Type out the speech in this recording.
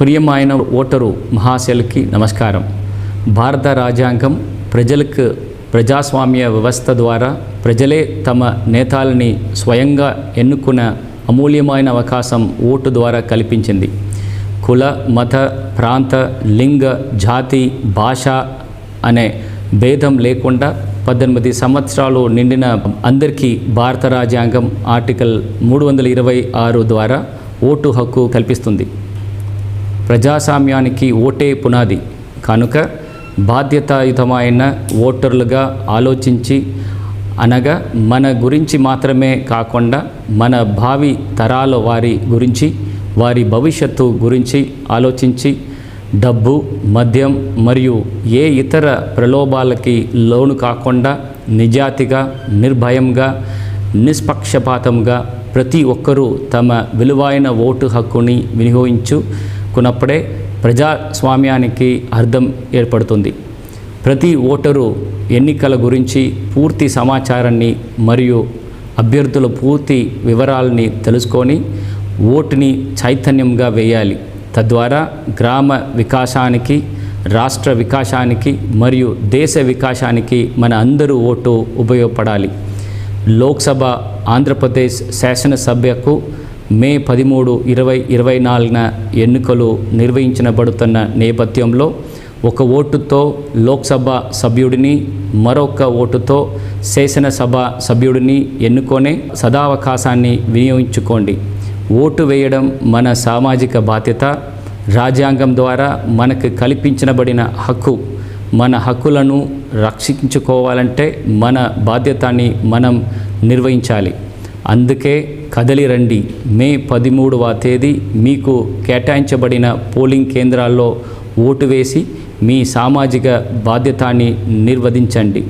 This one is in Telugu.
ప్రియమైన ఓటరు మహాశయులకి నమస్కారం. భారత రాజ్యాంగం ప్రజలకు ప్రజాస్వామ్య వ్యవస్థ ద్వారా ప్రజలే తమ నేతాలని స్వయంగా ఎన్నుకున్న అమూల్యమైన అవకాశం ఓటు ద్వారా కల్పించింది. కుల మత ప్రాంత లింగ జాతి భాష అనే భేదం లేకుండా పద్దెనిమిది సంవత్సరాలు నిండిన అందరికీ భారత రాజ్యాంగం ఆర్టికల్ మూడు వందల ఇరవై ఆరు ద్వారా ఓటు హక్కు కల్పిస్తుంది. ప్రజాస్వామ్యానికి ఓటే పునాది. కనుక బాధ్యతాయుతమైన ఓటర్లుగా ఆలోచించి అనగా మన గురించి మాత్రమే కాకుండా మన భావి తరాల వారి గురించి వారి భవిష్యత్తు గురించి ఆలోచించి డబ్బు మద్యం మరియు ఏ ఇతర ప్రలోభాలకి లోను కాకుండా నిజాతిగా నిర్భయంగా నిష్పక్షపాతంగా ప్రతి ఒక్కరూ తమ విలువైన ఓటు హక్కుని వినియోగించు వినియోగించుకున్నప్పుడే ప్రజాస్వామ్యానికి అర్థం ఏర్పడుతుంది. ప్రతి ఓటరు ఎన్నికల గురించి పూర్తి సమాచారాన్ని మరియు అభ్యర్థుల పూర్తి వివరాలని తెలుసుకొని ఓటుని చైతన్యంగా వేయాలి. తద్వారా గ్రామ వికాసానికి రాష్ట్ర వికాసానికి మరియు దేశ వికాసానికి మన అందరూ ఓటు ఉపయోగపడాలి. లోక్సభ ఆంధ్రప్రదేశ్ శాసనసభ్యకు మే పదిమూడు ఇరవై ఇరవై నాలుగున ఎన్నికలు నిర్వహించబడుతున్న నేపథ్యంలో ఒక ఓటుతో లోక్సభ సభ్యుడిని మరొక ఓటుతో శాసనసభ సభ్యుడిని ఎన్నుకొనే సదావకాశాన్ని వినియోగించుకోండి. ఓటు వేయడం మన సామాజిక బాధ్యత రాజ్యాంగం ద్వారా మనకు కల్పించబడిన హక్కు. మన హక్కులను రక్షించుకోవాలంటే మన బాధ్యతని మనం నిర్వహించాలి. అందుకే కదలి రండి. మే పదిమూడవ తేదీ మీకు కేటాయించబడిన పోలింగ్ కేంద్రాల్లో ఓటు వేసి మీ సామాజిక బాధ్యతని నిర్వహించండి.